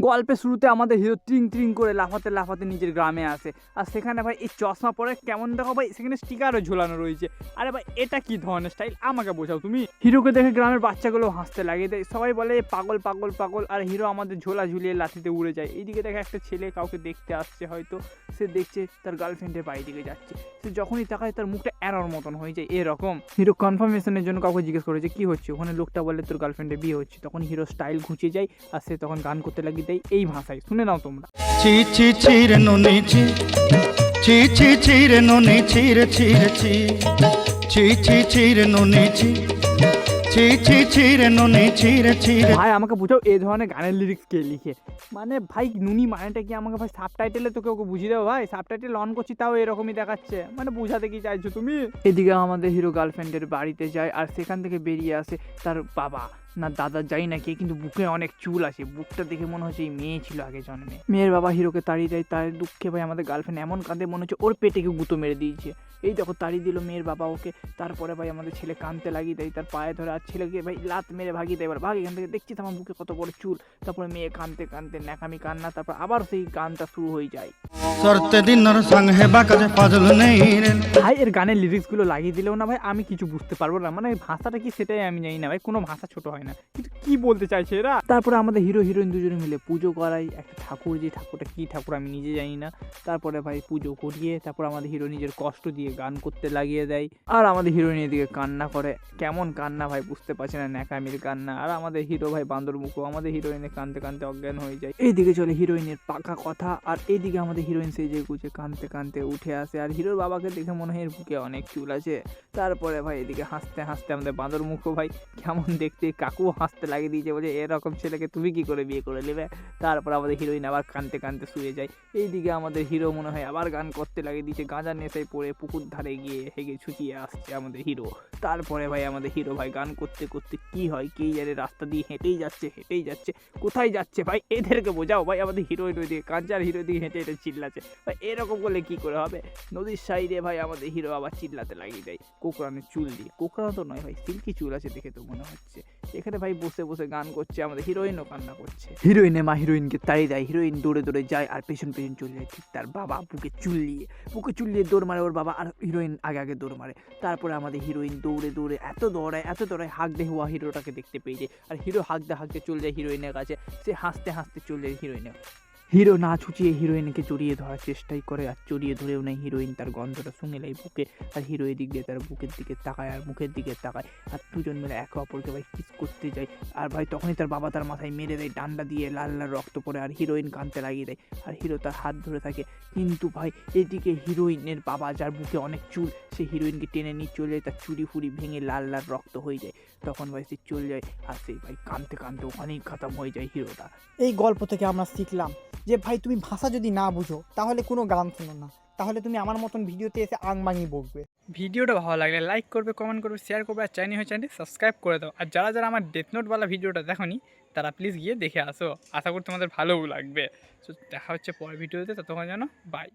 গল্পের শুরুতে আমাদের হিরো ট্রিং ট্রিং করে লাফাতে লাফাতে নিজের গ্রামে আসে। আর সেখানে ভাই এই চশমা পরে কেমন দেখো ভাই, সেখানে স্টিকারও ঝোলানো রয়েছে। আরে ভাই, এটা কি ধরনের স্টাইল আমাকে বোঝাও তুমি। হিরোকে দেখে গ্রামের বাচ্চাগুলো হাসতে লাগে। দেয় সবাই বলে পাগল পাগল পাগল। আর হিরো আমাদের ঝোলা ঝুলিয়ে লাঠিতে উড়ে যায়। এইদিকে দেখে একটা ছেলে কাউকে দেখতে আসছে হয়তো। সে দেখছে তার গার্লফ্রেন্ডের বাড়ি দিকে যাচ্ছে। সে যখনই তাকায় তার মুখটা এরর মতন হয়ে যায় এরকম। হিরো কনফার্মেশনের জন্য কাউকে জিজ্ঞেস করেছে, কি হচ্ছে? ওখানে লোকটা বলে, তোর গার্লফ্রেন্ডের বিয়ে হচ্ছে। তখন হিরো স্টাইল ঘুচে যায়। আর সে তখন গান করতে লাগিয়ে দেয় এই ভাষায়। শুনে নাও তোমরা। ছি ছি ছি রে নুনি ছি। ছি ছি ছি রে নুনি ছি রে ছি রে ছি। ছি ছি ছি রে নুনি ছি। ভাই আমাকে বুঝাও এই ধরনের গানের লিরিক্স কে লিখে। মানে ভাই নুনি মানেটা কি? আমাকে ভাই সাব টাইটেলে তোকে ওকে বুঝিয়ে দেবো ভাই। সাব টাইটেল অন করছি তাও এরকমই দেখাচ্ছে। মানে বুঝাতে কি চাইছো তুমি? এদিকে আমাদের হিরো গার্লফ্রেন্ডের বাড়িতে যায় আর সেখান থেকে বেরিয়ে আসে তার বাবা। না দাদা যাই না কে কিন্তু বুকে অনেক চুল আছে। বুকটা দেখে মনে হচ্ছে এই মেয়ে ছিল আগে জন্মে। মেয়ের বাবা হিরোকে তাড়িয়ে দেয় তার দুঃখে ভাই আমাদের গার্লফ্রেন্ড এমন কাঁদে মনে হচ্ছে ওর পেটে কেউ গুঁতো মেরে দিয়েছে। এই দেখো তাড়িয়ে দিল মেয়ের বাবা ওকে। তারপরে ভাই আমাদের ছেলে কাঁদতে লাগিয়ে দেয় তার পায়ে ধরে আর ছেলেকে ভাই লাত মেরে ভাগিয়ে দেয়। এবার ভাগ এখান থেকে দেখছি তো আমার বুকে কত বড় চুল। তারপরে মেয়ে কাঁদতে কানতে ন্যাকামি কান্না তারপর আবার সেই গানটা শুরু হয়ে যায়। ভাই এর গানের লিরিক্সগুলো লাগিয়ে দিলেও না ভাই আমি কিছু বুঝতে পারব না। মানে ভাষাটা কি সেটাই আমি জানি না ভাই কোনো ভাষা ছোট হয় না। কিন্তু কি বলতে চাইছে এরা? তারপরে আমাদের হিরো, হিরোইন দুজনে মিলে পুজো করাই। একটা ঠাকুর, যে ঠাকুরটা কি ঠাকুর আমি নিজে জানি না। তারপরে ভাই পুজো করিয়ে তারপর আমাদের হিরো নিজের কষ্ট দিয়ে গান করতে লাগিয়ে দেয়। আর আমাদের হিরোইন এদিকে কান্না করে। কেমন কান্না ভাই বুঝতে পারছে না, ন্যাকামির কান্না। আর আমাদের হিরো ভাই বান্দর মুখো, আমাদের হিরোইনের কানতে কানতে অজ্ঞান হয়ে যায়। এইদিকে চলে হিরোইনের পাকা কথা। আর এইদিকে আমাদের হিরোইন সেজে গুজে কানতে কানতে উঠে আসে। আর হিরোর বাবাকে দেখে মনে হয় এর বুকে অনেক চুল আছে। তারপরে ভাই এদিকে হাসতে হাসতে আমাদের বাঁদর মুখো ভাই কেমন দেখতে কাকু হাসতে লাগিয়ে দিয়েছে বলে এরকম ছেলেকে তুমি কি করে বিয়ে করে নেবে? তারপর আমাদের হিরোইন আবার কানতে কানতে শুয়ে যায়। এইদিকে আমাদের হিরো মনে হয় আবার গান করতে লাগিয়ে দিয়েছে গাঁজা নেশায় পড়ে পুকুর ধারে গিয়ে হেগে ছুটিয়ে আসছে আমাদের হিরো। তারপরে ভাই আমাদের হিরো ভাই গান করতে করতে কি হয় কে জানে রাস্তা দিয়ে হেঁটেই যাচ্ছে হেঁটেই যাচ্ছে। কোথায় যাচ্ছে ভাই? এদেরকে বোঝাও ভাই, আমাদের হিরো হিরোইন ওইদিকে কাঞ্চার হিরো দিকে হেঁটে হেঁটে চিল্লাচ্ছে। ভাই, এরকম করলে কি করে হবে? নদীর সাইডে ভাই আমাদের হিরো আবার চিল্লাতে লাগিয়ে দেয়। কোকড়ানোর চুল দিয়ে। কোকড়ানো তো নয় ভাই, সিল্কি চুল আছে দেখে তো মনে হচ্ছে। এখানে ভাই বসে বসে গান করছে, আমাদের হিরোইনও কান্না করছে। হিরোইনে মা হিরোইনকে তাড়িয়ে দেয়, হিরোইন দৌড়ে দৌড়ে যায় আর পেছন পেছন চলে যায়, ঠিক তার বাবা বুকে চুল্লিয়ে বুকে চুল্লিয়ে দৌড় মারে ওর বাবা আর হিরোইন আগে আগে দৌড় মারে। তারপরে আমাদের হিরোইন দৌড়ে দৌড়ে এত দৌড়ায় এত দৌড়ায় হাঁক দে হওয়া হিরোটাকে দেখতে পেয়ে যায়। আর হিরো হাঁকতে হাঁকতে চলে যায় হিরোইনের কাছে, সে হাসতে হাসতে চলে যায় হিরোইনের হিরো না ছুচিয়ে হিরোইনকে জড়িয়ে ধরার চেষ্টাই করে আর জড়িয়ে ধরেও নেয় হিরোইন। তার গন্ধটা শুঙে নেয় বুকে আর হিরো এদিক দিয়ে তার বুকের দিকে তাকায় আর মুখের দিকে তাকায়। আর দুজন মিলে একে অপরকে ভাই কিস করতে যায়। আর ভাই তখনই তার বাবা তার মাথায় মেরে দেয়, ডান্ডা দিয়ে লাল লাল রক্ত পড়ে আর হিরোইন কানতে লাগিয়ে দেয়। আর হিরো তার হাত ধরে থাকে। কিন্তু ভাই এদিকে হিরোইনের বাবা যার বুকে অনেক চুল, সে হিরোইনকে টেনে নিয়ে চলে যায়। তার চুরি ফুরি ভেঙে লাল লাল রক্ত হয়ে যায়। তখন ভাই সে চলে যায় আর সেই ভাই কানতে কানতে ওখানেই খতম হয়ে যায় হিরোটা। এই গল্প থেকে আমরা শিখলাম যে, ভাই, তুমি ভাষা যদি না বুঝো, তাহলে কোনো গান শোনো না। তাহলে তুমি আমার মতন ভিডিওতে এসে আংবাঙি বকবে। ভিডিওটা ভালো লাগলে লাইক করবে কমেন্ট করবে শেয়ার করবে, আর চ্যানেল হয়ে চ্যানেলটি সাবস্ক্রাইব করে দাও। আর যারা যারা আমার ডেথ নোটওয়ালা ভিডিওটা দেখোনি, তারা প্লিজ গিয়ে দেখে আসো। আশা করি তোমাদের ভালোও লাগবে। তো দেখা হচ্ছে পরের ভিডিওতে ততক্ষণ যেন বাই